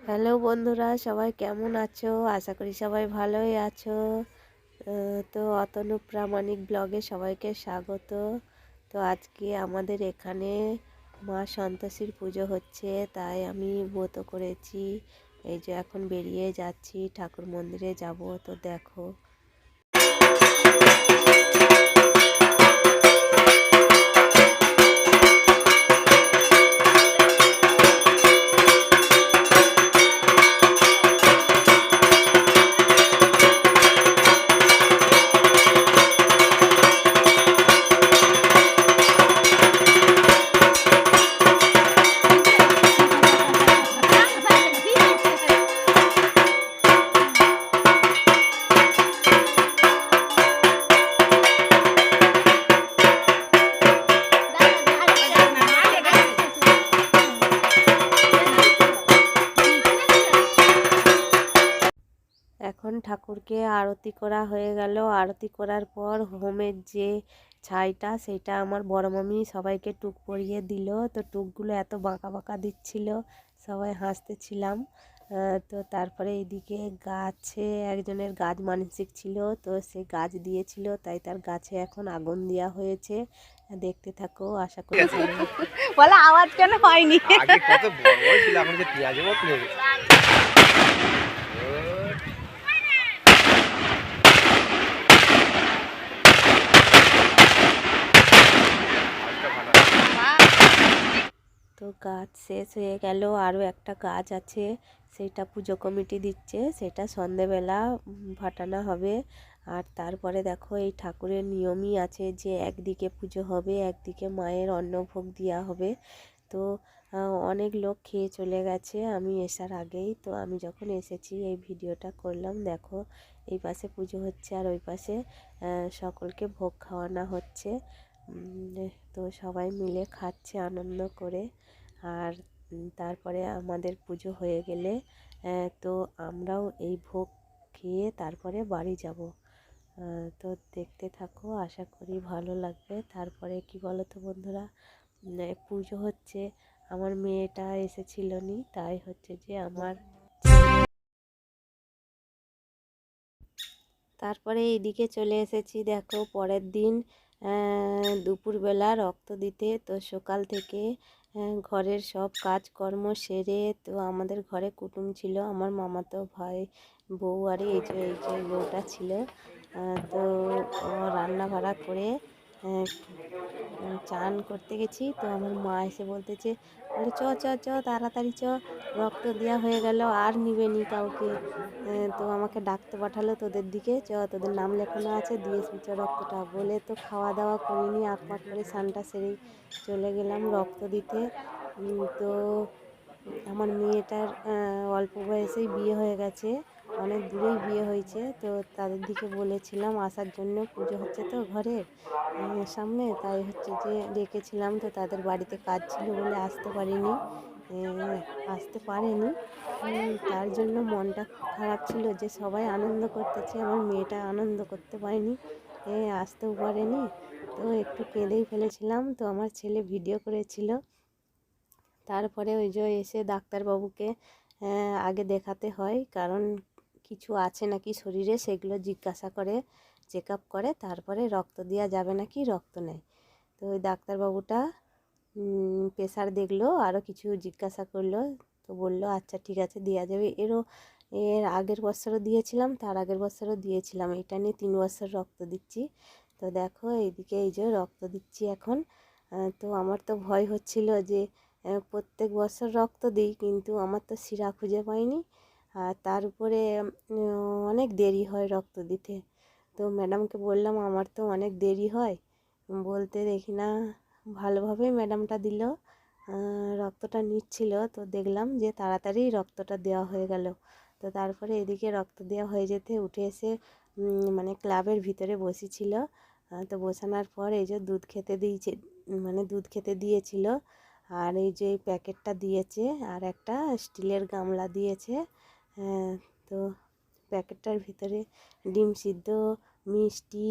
Hello বন্ধুরা, সবাই কেমন আছো? আশা করি সবাই ভালোই আছো। তো অতনু প্রামাণিক ব্লগে সবাইকে স্বাগত। তো আজকে আমাদের এখানে মা সন্তোষীর পুজো হচ্ছে, তাই আমি ব্রত করেছি। এই যে এখন বেরিয়ে যাচ্ছি, ঠাকুর মন্দিরে যাব। তো দেখো এখন ঠাকুরকে আরতি করা হয়ে গেল। আরতি করার পর হোমের যে ছাইটা সেটা আমার বড় মামি সবাইকে টুক পরিয়ে দিল। তো টুকগুলো এত বাঁকা বাঁকা দিচ্ছিল সবাই হাসতেছিলাম। তো তারপরে এইদিকে গাছে একজনের গাছ মানসিক ছিল তো সে গাছ দিয়েছিল তাই তার গাছে এখন আগুন দেওয়া হয়েছে। দেখতে থাকো আশা করি বলে আওয়াজ কেন হয়নি আগে কত বড় বড় ছিল এখন যে পেঁয়াজের মতো হয়ে গেছে তো গাছ শেষ হয়ে গেল, আরও একটা গাছ আছে, সেটা পুজো কমিটি দিচ্ছে, সেটা সন্ধেবেলা ফাটানো হবে। আর তারপরে দেখো, এই ঠাকুরের নিয়মই আছে যে একদিকে পুজো হবে, একদিকে মায়ের অন্নভোগ দেওয়া হবে। তো অনেক লোক খেয়ে চলে গেছে, আমি আসার আগেই। তো আমি যখন এসেছি, এই ভিডিওটা করলাম, দেখো, এই পাশে পুজো হচ্ছে আর ওই পাশে সকলকে ভোগ খাওয়ানো হচ্ছে। তো সবাই মিলে খাচ্ছে আনন্দ করে। আর তারপরে আমাদের পুজো হয়ে গেলে তো আমরাও এই ভোগ খেয়ে তারপরে বাড়ি যাব। তো দেখতে থাকো, আশা করি ভালো লাগবে। তারপরে কি বলো তো বন্ধুরা পুজো হচ্ছে, আমার মেয়েটা এসেছিল নি, তাই হচ্ছে যে আমার তারপরে এইদিকে চলে এসেছি। দেখো, পরের দিন দুপুরবেলা রক্ত দিতে। তো সকাল থেকে ঘরের সব কাজকর্ম সেরে তো আমাদের ঘরে কুটুম ছিল। আমার মামাতো ভাই, বউ আর এই যে এই যে বউটা ছিল। তো রান্না ভাড়া করে চান করতে গেছি। তো আমার মা এসে বলতেছে, বলে, চ চ চ, তাড়াতাড়ি চ, রক্ত দেওয়া হয়ে গেল, আর নিবে নি কাউকে তো আমাকে ডাকতে পাঠালো তোদের দিকে, চ, তোদের নাম লেখানো আছে দিয়ে চ রক্তটা। বলে, তো খাওয়া দাওয়া করিনি আট করে স্নানটা সেরেই চলে গেলাম রক্ত দিতে। তো আমার মেয়েটার অল্প বয়সেই বিয়ে হয়ে গেছে। অনেক দূরেই বিয়ে হয়েছে, তো তাদের দিকে বলেছিলাম আসার জন্য পুজো হচ্ছে তো ঘরে সামনে, তাই হচ্ছে যে ডেকেছিলাম, তো তাদের বাড়িতে কাজ ছিল বলে আসতে পারিনি আসতে পারেনি তার জন্য মনটা খারাপ ছিল যে সবাই আনন্দ করতেছে, আমার মেয়েটা আনন্দ করতে পারেনি, এ আসতেও পারেনি, তো একটু কেঁদেই ফেলেছিলাম, তো আমার ছেলে ভিডিও করেছিল, তারপরে ওই যে এসে ডাক্তারবাবুকে আগে দেখাতে হয়, কারণ কিছু আছে নাকি শরীরে সেগুলো জিজ্ঞাসা করে চেক আপ করে, তারপরে রক্ত দেওয়া যাবে নাকি রক্ত নেয় তো ওই ডাক্তারবাবুটা প্রেশার দেখল আরও কিছু জিজ্ঞাসা করল, তো বলল আচ্ছা ঠিক আছে দেওয়া যাবে। এরও, এর আগের বছরও দিয়েছিলাম, তার আগের বছরও দিয়েছিলাম। এটা নিয়ে তিন বছর রক্ত দিচ্ছি। তো দেখো, এইদিকে এই যে রক্ত দিচ্ছি এখন। তো আমার তো ভয় হচ্ছিল যে প্রত্যেক বছর রক্ত দিই, কিন্তু আমার তো শিরা খুঁজে পাইনি। আর তার উপরে অনেক দেরি হয় রক্ত দিতে। তো ম্যাডামকে বললাম, আমার তো অনেক দেরি হয়। বলতে দেখি, না, ভালোভাবেই ম্যাডামটা দিল রক্তটা নিচ্ছিল। তো দেখলাম যে তাড়াতাড়ি রক্তটা দেওয়া হয়ে গেল। তো তারপরে এদিকে রক্ত দেওয়া হয়ে যেতে উঠে এসে মানে ক্লাবের ভিতরে বসেছিল। তো বসানোর পর এই যে দুধ খেতে দিয়েছে মানে দুধ খেতে দিয়েছিল। আর এই যে প্যাকেটটা দিয়েছে, আর একটা স্টিলের গামলা দিয়েছে। তো প্যাকেটটার ভিতরে ডিম সিদ্ধ মিষ্টি